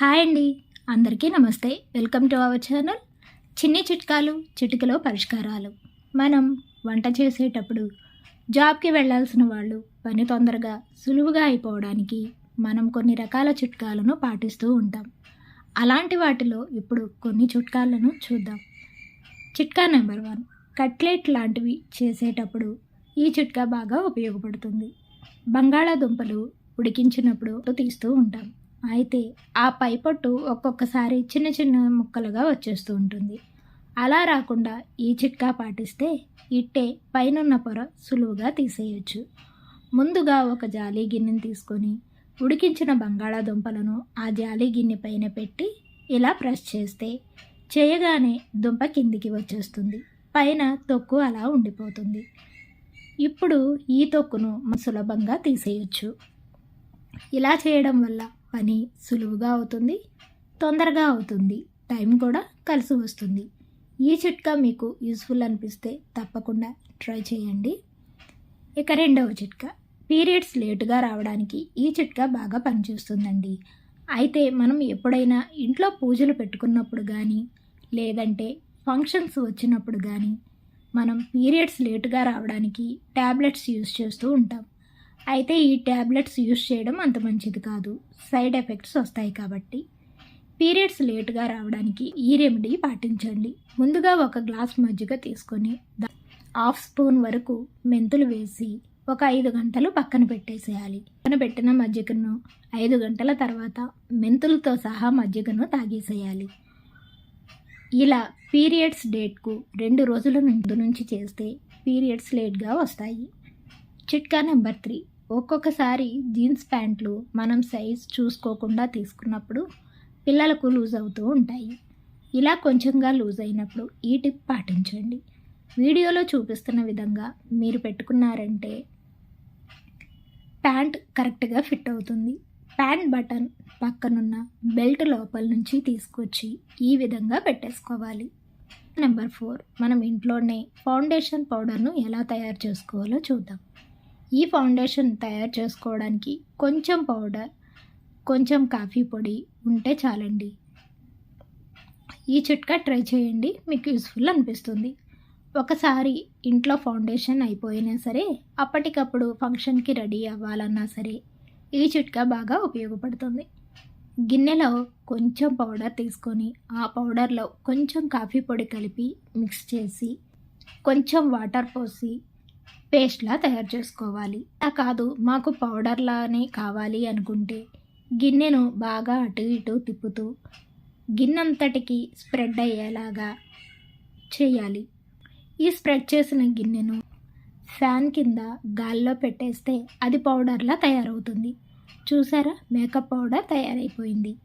Hi అండి. అందరికీ నమస్తే. Welcome to our channel. చిన్ని చిట్కాలు చిటికలో పరిష్కారాలు. మనం వంట చేసేటప్పుడు జాబ్కి వెళ్ళాల్సిన వాళ్ళు పని తొందరగా సులువుగా అయిపోవడానికి మనం కొన్ని రకాల చిట్కాలను పాటిస్తూ ఉంటాం. అలాంటి వాటిలో ఇప్పుడు కొన్ని చిట్కాలను చూద్దాం. చిట్కా నెంబర్ వన్. కట్లెట్ లాంటివి చేసేటప్పుడు ఈ చిట్కా బాగా ఉపయోగపడుతుంది. బంగాళాదుంపలు ఉడికించినప్పుడు తీస్తూ ఉంటాం. అయితే ఆ పైపొట్టు ఒక్కొక్కసారి చిన్న చిన్న ముక్కలుగా వచ్చేస్తూ ఉంటుంది. అలా రాకుండా ఈ చిట్కా పాటిస్తే ఇట్టే పైనున్న పొర సులువుగా తీసేయచ్చు. ముందుగా ఒక జాలీ గిన్నెని తీసుకొని ఉడికించిన బంగాళాదుంపలను ఆ జాలీ గిన్నె పైన పెట్టి ఇలా ప్రెస్ చేస్తే చేయగానే దుంప కిందికి వచ్చేస్తుంది. పైన తొక్కు అలా ఉండిపోతుంది. ఇప్పుడు ఈ తొక్కును సులభంగా తీసేయచ్చు. ఇలా చేయడం వల్ల పని సులువుగా అవుతుంది తొందరగా అవుతుంది టైం కూడా కలిసి వస్తుంది. ఈ చిట్కా మీకు యూస్ఫుల్ అనిపిస్తే తప్పకుండా ట్రై చేయండి. ఇక రెండవ చిట్కా పీరియడ్స్ లేటుగా రావడానికి ఈ చిట్కా బాగా పనిచేస్తుందండి. అయితే మనం ఎప్పుడైనా ఇంట్లో పూజలు పెట్టుకున్నప్పుడు కానీ లేదంటే ఫంక్షన్స్ వచ్చినప్పుడు కానీ మనం పీరియడ్స్ లేటుగా రావడానికి ట్యాబ్లెట్స్ యూజ్ చేస్తూ ఉంటాం. అయితే ఈ ట్యాబ్లెట్స్ యూస్ చేయడం అంత మంచిది కాదు. సైడ్ ఎఫెక్ట్స్ వస్తాయి కాబట్టి. పీరియడ్స్ లేటుగా రావడానికి ఈ రెమెడీ పాటించండి. ముందుగా ఒక గ్లాస్ మజ్జిగ తీసుకొని హాఫ్ స్పూన్ వరకు మెంతులు వేసి ఒక ఐదు గంటలు పక్కన పెట్టేసేయాలి. పక్కన పెట్టిన మజ్జిగను ఐదు గంటల తర్వాత మెంతులతో సహా మజ్జిగను తాగేసేయాలి. ఇలా పీరియడ్స్ డేట్కు రెండు రోజుల ముందు నుంచి చేస్తే పీరియడ్స్ లేట్గా వస్తాయి. చిట్కా నెంబర్ త్రీ. ఒక్కొక్కసారి జీన్స్ ప్యాంట్లు మనం సైజ్ చూసుకోకుండా తీసుకున్నప్పుడు పిల్లలకు లూజ్ అవుతూ ఉంటాయి. ఇలా కొంచెంగా లూజ్ అయినప్పుడు ఈ టిప్ పాటించండి. వీడియోలో చూపిస్తున్న విధంగా మీరు పెట్టుకున్నారంటే ప్యాంట్ కరెక్ట్గా ఫిట్ అవుతుంది. ప్యాంట్ బటన్ పక్కనున్న బెల్ట్ లోపల నుంచి తీసుకొచ్చి ఈ విధంగా పెట్టేసుకోవాలి. Number four. మనం ఇంట్లోనే ఫౌండేషన్ పౌడర్ను ఎలా తయారు చేసుకోవాలో చూద్దాం. ఈ ఫౌండేషన్ తయారు చేసుకోవడానికి కొంచెం పౌడర్ కొంచెం కాఫీ పొడి ఉంటే చాలండి. ఈ చిట్కా ట్రై చేయండి మీకు యూస్ఫుల్ అనిపిస్తుంది. ఒకసారి ఇంట్లో ఫౌండేషన్ అయిపోయినా సరే అప్పటికప్పుడు ఫంక్షన్కి రెడీ అవ్వాలన్నా సరే ఈ చిట్కా బాగా ఉపయోగపడుతుంది. గిన్నెలో కొంచెం పౌడర్ తీసుకొని ఆ పౌడర్లో కొంచెం కాఫీ పొడి కలిపి మిక్స్ చేసి కొంచెం వాటర్ పోసి పేస్ట్లా తయారు చేసుకోవాలి. అలా కాదు మాకు పౌడర్లానే కావాలి అనుకుంటే గిన్నెను బాగా అటు ఇటు తిప్పుతూ గిన్నెంతటికి స్ప్రెడ్ అయ్యేలాగా చేయాలి. ఈ స్ప్రెడ్ చేసిన గిన్నెను ఫ్యాన్ కింద గాల్లో పెట్టేస్తే అది పౌడర్లా తయారవుతుంది. చూసారా? మేకప్ పౌడర్ తయారైపోయింది.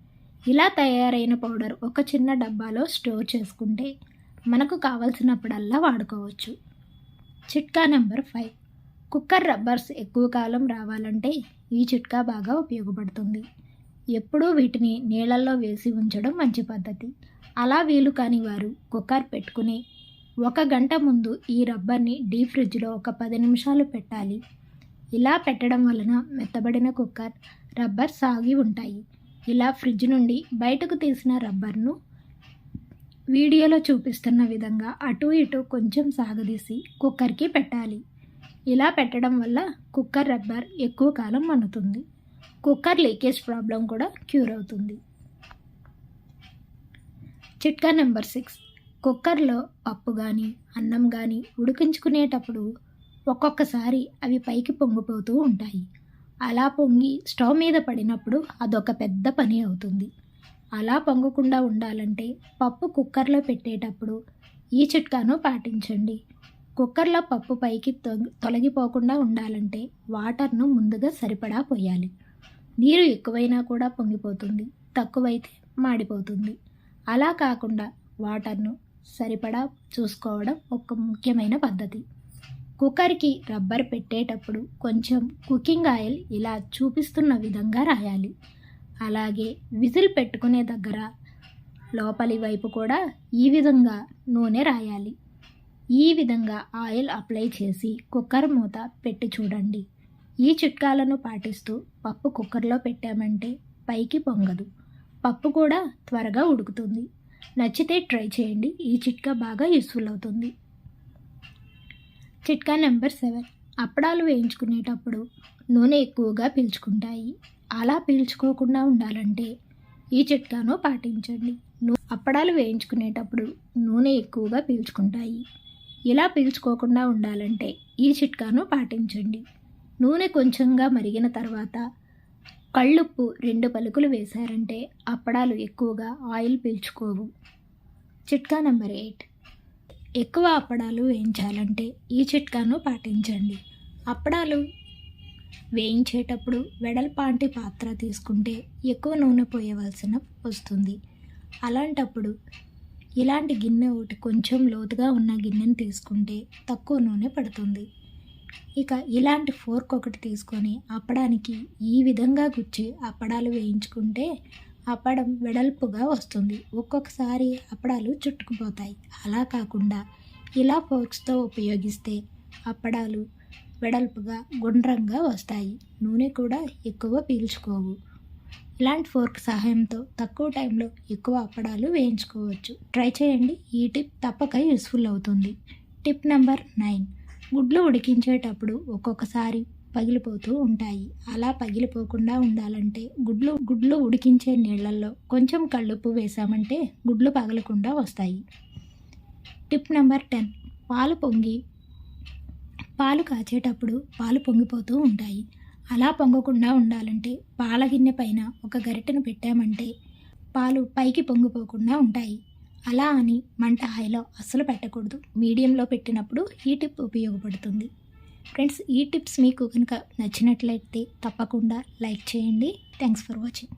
ఇలా తయారైన పౌడర్ ఒక చిన్న డబ్బాలో స్టోర్ చేసుకుంటే మనకు కావలసినప్పుడల్లా వాడుకోవచ్చు. చిట్కా నెంబర్ ఫైవ్. కుక్కర్ రబ్బర్స్ ఎక్కువ కాలం రావాలంటే ఈ చిట్కా బాగా ఉపయోగపడుతుంది. ఎప్పుడూ వీటిని నీళ్ళల్లో వేసి ఉంచడం మంచి పద్ధతి. అలా వీలు కాని వారు కుక్కర్ పెట్టుకుని ఒక గంట ముందు ఈ రబ్బర్ని డీప్ ఫ్రిడ్జ్లో ఒక పది నిమిషాలు పెట్టాలి. ఇలా పెట్టడం వలన మెత్తబడిన కుక్కర్ రబ్బర్ సాగి ఉంటాయి. ఇలా ఫ్రిడ్జ్ నుండి బయటకు తీసిన రబ్బర్ను వీడియోలో చూపిస్తున్న విధంగా అటు ఇటు కొంచెం సాగదీసి కుక్కర్కి పెట్టాలి. ఇలా పెట్టడం వల్ల కుక్కర్ రబ్బర్ ఎక్కువ కాలం మన్నుతుంది. కుక్కర్ లీకేజ్ ప్రాబ్లం కూడా క్యూర్ అవుతుంది. చిట్కా నెంబర్ సిక్స్. కుక్కర్లో పప్పు కానీ అన్నం కానీ ఉడికించుకునేటప్పుడు ఒక్కొక్కసారి అవి పైకి పొంగిపోతూ ఉంటాయి. అలా పొంగి స్టవ్ మీద పడినప్పుడు అదొక పెద్ద పని అవుతుంది. అలా పొంగకుండా ఉండాలంటే పప్పు కుక్కర్లో పెట్టేటప్పుడు ఈ చిట్కాను పాటించండి. కుక్కర్లో పప్పు పైకి తొ- తొలగిపోకుండా ఉండాలంటే వాటర్ను ముందుగా సరిపడా పోయాలి. నీరు ఎక్కువైనా కూడా పొంగిపోతుంది తక్కువైతే మాడిపోతుంది. అలా కాకుండా వాటర్ను సరిపడా చూసుకోవడం ఒక ముఖ్యమైన పద్ధతి. కుక్కర్కి రబ్బర్ పెట్టేటప్పుడు కొంచెం కుకింగ్ ఆయిల్ ఇలా చూపిస్తున్న విధంగా రాయాలి. అలాగే విజిల్ పెట్టుకునే దగ్గర లోపలి వైపు కూడా ఈ విధంగా నూనె రాయాలి. ఈ విధంగా ఆయిల్ అప్లై చేసి కుక్కర్ మూత పెట్టి చూడండి. ఈ చిట్కాలను పాటిస్తూ పప్పు కుక్కర్లో పెట్టామంటే పైకి పొంగదు. పప్పు కూడా త్వరగా ఉడుకుతుంది. నచ్చితే ట్రై చేయండి. ఈ చిట్కా బాగా యూస్ఫుల్ అవుతుంది. చిట్కా నెంబర్ సెవెన్. అప్పడాలు వేయించుకునేటప్పుడు నూనె ఎక్కువగా పీల్చుకుంటాయి. అలా పీల్చుకోకుండా ఉండాలంటే ఈ చిట్కాను పాటించండి. నూ- అప్పడాలు వేయించుకునేటప్పుడు నూనె ఎక్కువగా పీల్చుకుంటాయి. ఇలా పీల్చుకోకుండా ఉండాలంటే ఈ చిట్కాను పాటించండి. నూనె కొంచెంగా మరిగిన తర్వాత కళ్ళుప్పు రెండు పలుకులు వేశారంటే అప్పడాలు ఎక్కువగా ఆయిల్ పీల్చుకోవు. చిట్కా నెంబర్ ఎయిట్. ఎక్కువ అప్పడాలు వేయించాలంటే ఈ చిట్కాను పాటించండి. అప్పడాలు వేయించేటప్పుడు వెడల్పాంటి పాత్ర తీసుకుంటే ఎక్కువ నూనె పోయవలసిన వస్తుంది. అలాంటప్పుడు ఇలాంటి గిన్నె ఒకటి కొంచెం లోతుగా ఉన్న గిన్నెను తీసుకుంటే తక్కువ నూనె పడుతుంది. ఇక ఇలాంటి ఫోర్క్ ఒకటి తీసుకొని అప్పడానికి ఈ విధంగా గుచ్చి అప్పడాలు వేయించుకుంటే అప్పడం వెడల్పుగా వస్తుంది. ఒక్కొక్కసారి అప్పడాలు చుట్టుకుపోతాయి. అలా కాకుండా ఇలా ఫోర్క్స్తో ఉపయోగిస్తే అప్పడాలు వెడల్పుగా గుండ్రంగా వస్తాయి. నూనె కూడా ఎక్కువ పీల్చుకోవు. ఇలాంటి ఫోర్క్ సహాయంతో తక్కువ టైంలో ఎక్కువ అప్పడాలు వేయించుకోవచ్చు. ట్రై చేయండి. ఈ టిప్ తప్పక యూస్ఫుల్ అవుతుంది. Tip number nine. గుడ్లు ఉడికించేటప్పుడు ఒక్కొక్కసారి పగిలిపోతూ ఉంటాయి. అలా పగిలిపోకుండా ఉండాలంటే గుడ్లు గుడ్లు ఉడికించే నీళ్ళల్లో కొంచెం కళ్ళుప్పు వేసామంటే గుడ్లు పగలకుండా వస్తాయి. Tip number ten. పాలు పొంగి పాలు కాచేటప్పుడు పాలు పొంగిపోతూ ఉంటాయి. అలా పొంగకుండా ఉండాలంటే పాల గిన్నె పైన ఒక గరిటెను పెట్టామంటే పాలు పైకి పొంగిపోకుండా ఉంటాయి. అలా అని మంట హైలో అస్సలు పెట్టకూడదు. మీడియంలో పెట్టినప్పుడు ఈ టిప్ ఉపయోగపడుతుంది. ఫ్రెండ్స్ ఈ టిప్స్ మీకు కనుక నచ్చినట్లయితే తప్పకుండా లైక్ చేయండి. Thanks for watching.